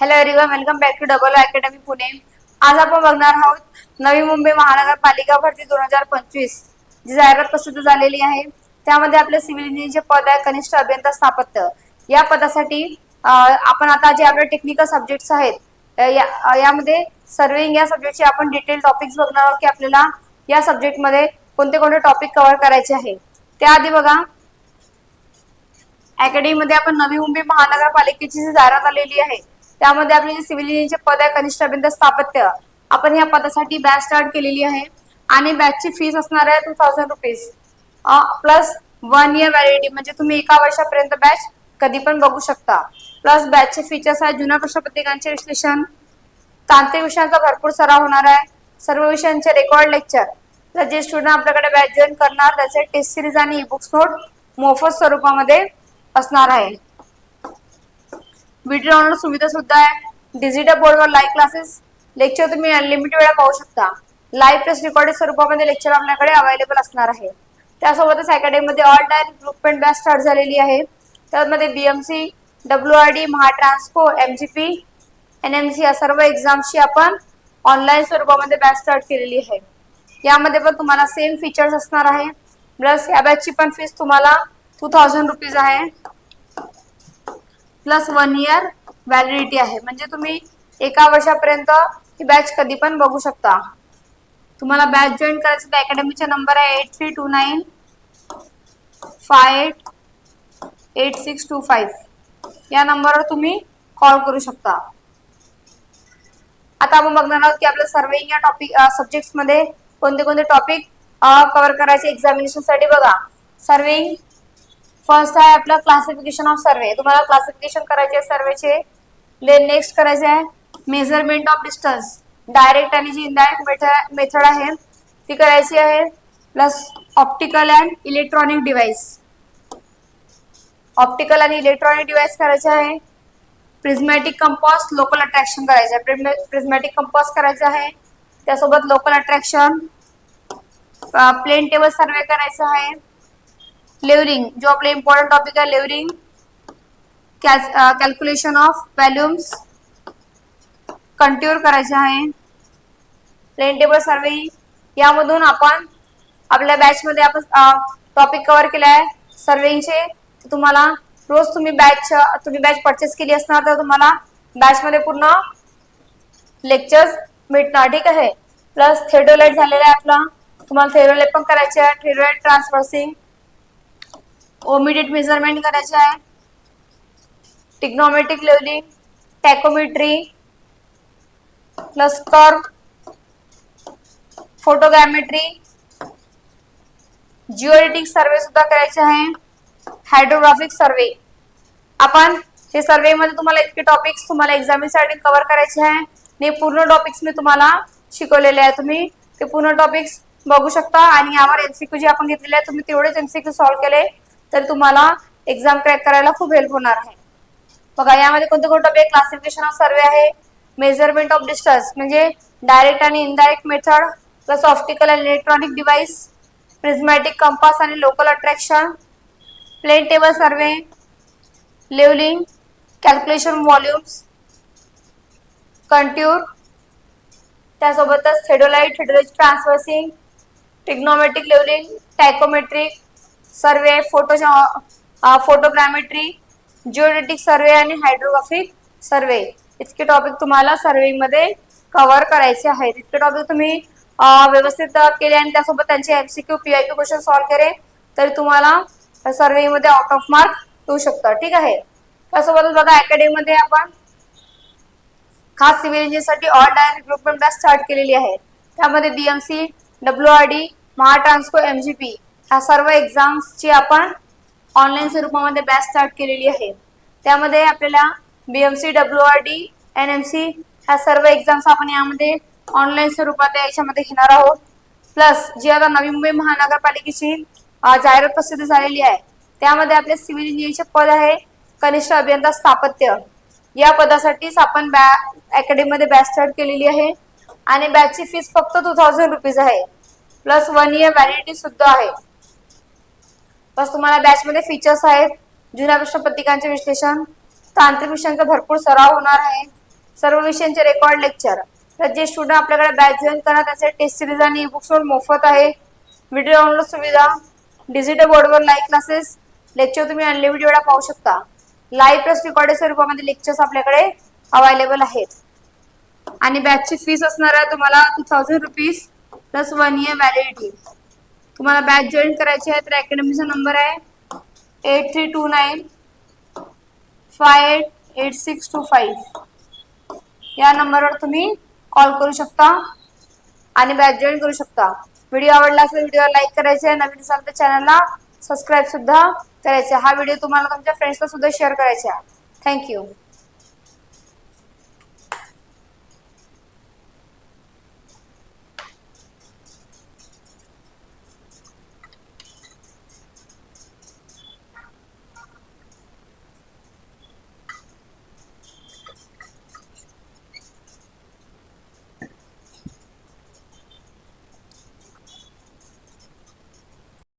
Hello everyone welcome back to double academy Pune आज आपण बघणार आहोत नवी मुंबई महानगरपालिका भरती दोन हजार पंचवीस जी जाहिरात प्रसिद्ध झालेली आहे. त्यामध्ये आपले सिव्हिल इंजिनियरचे पद आहे कनिष्ठ अभियंता स्थापत्य. या पदासाठी आपण आता जे आपले टेक्निकल सब्जेक्ट्स आहेत यामध्ये सर्विंग या सब्जेक्टचे आपण डिटेल टॉपिक्स बघणार आहोत की आपल्याला या सब्जेक्टमध्ये कोणते कोणते टॉपिक कव्हर करायचे आहे. त्याआधी बघा अकॅडमीमध्ये आपण नवी मुंबई महानगरपालिकेची जी जाहिरात आलेली आहे त्यामध्ये आपले जे सिव्हिल इंजिनिअरचे पद आहे कनिष्ठ स्थापत्य. आपण ह्या पदासाठी बॅच स्टार्ट केलेली आहे. आणि बॅचची फीस असणार आहे two thousand rupees plus one year validity म्हणजे तुम्ही एका वर्षापर्यंत बॅच कधी पण बघू शकता. प्लस बॅचचे फीचर्स आहेत जुन्या प्रश्नपत्रिकांचे विश्लेषण तांत्रिक विषयांचा भरपूर सराव होणार आहे सर्व विषयांचे रेकॉर्ड लेक्चर तर जे स्टुडंट आपल्याकडे बॅच जॉईन करणार त्याचे टेस्ट सिरीज आणि ई बुक्स नोट मोफत स्वरूपामध्ये असणार आहे. व्हिडिओ डाउनलोड सुविधा सुद्धा आहे. डिजिटल बोर्डवर लाईव्ह क्लासेस लेक्चर तुम्ही अनलिमिटेड वेळा पाहू शकता. लाईव्ह प्लस रेकॉर्डेड स्वरूपामध्ये लेक्चर आपल्याकडे अवेलेबल असणार आहे. त्यासोबतच अकॅडमीमध्ये all tier recruitment batch start झालेली आहे. त्यामध्ये BMC W R D Mahatransco M G P N M C या सर्व एक्झाम्सची आपण ऑनलाईन स्वरूपामध्ये बॅच स्टार्ट केलेली आहे. यामध्ये पण तुम्हाला सेम फीचर्स असणार आहे. प्लस या बॅचची पण फीस तुम्हाला टू थाउजंड रुपीज आहे. प्लस वन इयर व्हॅलिडिटी आहे. म्हणजे तुम्ही एका वर्षापर्यंत ही बॅच कधी पण बघू शकता. तुम्हाला बॅच जॉईन करायचं तर अकॅडमीचा नंबर आहे eight three two nine five eight eight six two five. या नंबरवर तुम्ही कॉल करू शकता. आता आपण बघणार आहोत की आपल्या सर्वेइंग या टॉपिक सब्जेक्टमध्ये कोणते कोणते टॉपिक कव्हर करायचे एक्झामिनेशनसाठी बघा. सर्वेइंग फर्स्ट आहे आपलं क्लासिफिकेशन ऑफ सर्वे तुम्हाला क्लासिफिकेशन करायचे आहे सर्वेचे नेक्स्ट करायचे आहे मेजरमेंट ऑफ डिस्टन्स डायरेक्ट आणि जी इनडायरेक्ट मेथड आहे ती करायची आहे plus optical and electronic device optical आणि इलेक्ट्रॉनिक डिव्हाइस करायचे आहे प्रिझमॅटिक कंपॉस लोकल अट्रॅक्शन करायचं आहे. प्रिझमॅटिक कंपॉस करायचं आहे त्यासोबत local attraction plane table survey करायचं आहे. लेवरिंग जो आपला इम्पॉर्टंट टॉपिक आहे लेवरिंग कॅल्क्युलेशन ऑफ व्हॅल्युम्स कंट्युअर करायचे आहे. प्लेन टेबल सर्वे यामधून आपण आपल्या बॅचमध्ये आपण टॉपिक कव्हर केला आहे सर्वेचे तुम्हाला रोज तुम्ही बॅच uh, तुम्ही बॅच परचेस केली असणार तर तुम्हाला बॅचमध्ये पूर्ण लेक्चर्स भेटणार. ठीक आहे? प्लस थेडोलाइट झालेला आहे आपला. तुम्हाला थेरोलाइट पण करायचे आहे. थेरोलाइट ट्रान्सफर्सिंग ओमिडेट मेजरमेंट करायचे आहे. Trigonometric levelling tacheometry plus curve photogrammetry geodetic survey सुद्धा करायचे आहे. Hydrographic survey. आपण हे सर्वे मध्ये तुम्हाला इतके टॉपिक्स तुम्हाला एक्झामिनसाठी कव्हर करायचे आहे. आणि पूर्ण टॉपिक्स मी तुम्हाला शिकवलेले आहे. तुम्ही ते पूर्ण टॉपिक्स बघू शकता. आणि यावर एमसीक्यू जे आपण घेतलेले आहे तुम्ही तेवढेच एमसीक्यू सॉल्व्ह केले. तर तुम्हाला एक्झाम क्रॅक करायला खूप हेल्प होणार आहे. बघा यामध्ये कोणते कोणते टॉपिक क्लासिफिकेशन ऑफ सर्वे आहे? मेजरमेंट ऑफ डिस्टन्स म्हणजे डायरेक्ट आणि indirect method plus optical and electronic device prismatic compass आणि local attraction plane table survey levelling calculation volumes contour त्यासोबतच theodolite theodolite traversing trigonometric levelling tacheometric survey photo photogrammetry geodetic survey आणि hydrographic सर्वे इतके topic तुम्हाला सर्वेमध्ये cover करायचे आहेत. इतके topic तुम्ही व्यवस्थित केले आणि त्यासोबत त्यांचे एमसीक्यू पीआयक्यू क्वेश्चन सॉल्व्ह केले तरी तुम्हाला सर्वेमध्ये आउट ऑफ मार्क येऊ शकतं. ठीक आहे? त्यासोबतच बघा अकॅडमीमध्ये आपण खास civil इंजिनिअरसाठी all tier recruitment batch start केलेली आहे. त्यामध्ये BMC W R D Mahatransco M G P ह्या सर्व एक्झाम्सची आपण ऑनलाईन स्वरूपामध्ये बॅच स्टार्ट केलेली आहे. त्यामध्ये आपल्याला B M C W R D N M C ह्या सर्व एक्झाम्स आपण यामध्ये ऑनलाईन स्वरूपात याच्यामध्ये घेणार आहोत. प्लस जी आता नवी मुंबई महानगरपालिकेची जाहिरात प्रसिद्ध झालेली आहे त्यामध्ये आपले सिव्हिल इंजिनिअरचे पद आहे कनिष्ठ अभियंता स्थापत्य. या पदासाठीच आपण बॅ अकॅडमीमध्ये बॅच स्टार्ट केलेली आहे. आणि बॅचची फीस फक्त टू थाउजंड रुपीज आहे. प्लस वन इयर व्हॅलिडिटी सुद्धा आहे. बस तुम्हाला बॅच मध्ये फीचर्स आहेत. जुन्या प्रश्नपत्रिकांचे विश्लेषण तांत्रिक विषयांचा भरपूर सराव होणार आहे. सर्व विषयांचे रेकॉर्ड लेक्चर तर जे स्टुडंट आपल्याकडे बॅच जॉईन करणार त्याचे टेस्ट सिरीज आणि बुक्स मोफत आहे. व्हिडिओ डाउनलोड सुविधा डिजिटल बोर्डवर लाईव्ह क्लासेस लेक्चर तुम्ही अनलिमिटेड वेळा पाहू शकता. लाईव्ह प्लस रेकॉर्डेड स्वरूपामध्ये लेक्चर्स आपल्याकडे अवेलेबल आहेत. आणि बॅचची फीस असणार आहे तुम्हाला two thousand rupees plus one year validity तुम्हाला बॅच जॉईन करायची आहे तर अकॅडमीचा नंबर आहे eight three two nine five eight eight six two five या नंबरवर तुम्ही कॉल करू शकता आणि बॅच जॉईन करू शकता. व्हिडिओ आवडला असेल व्हिडिओ लाईक करायचे नवीन असाल तर चॅनलला सबस्क्राईब सुद्धा करायचे हा व्हिडिओ तुम्हाला तुमच्या फ्रेंड्सला सुद्धा शेअर करायचा थँक्यू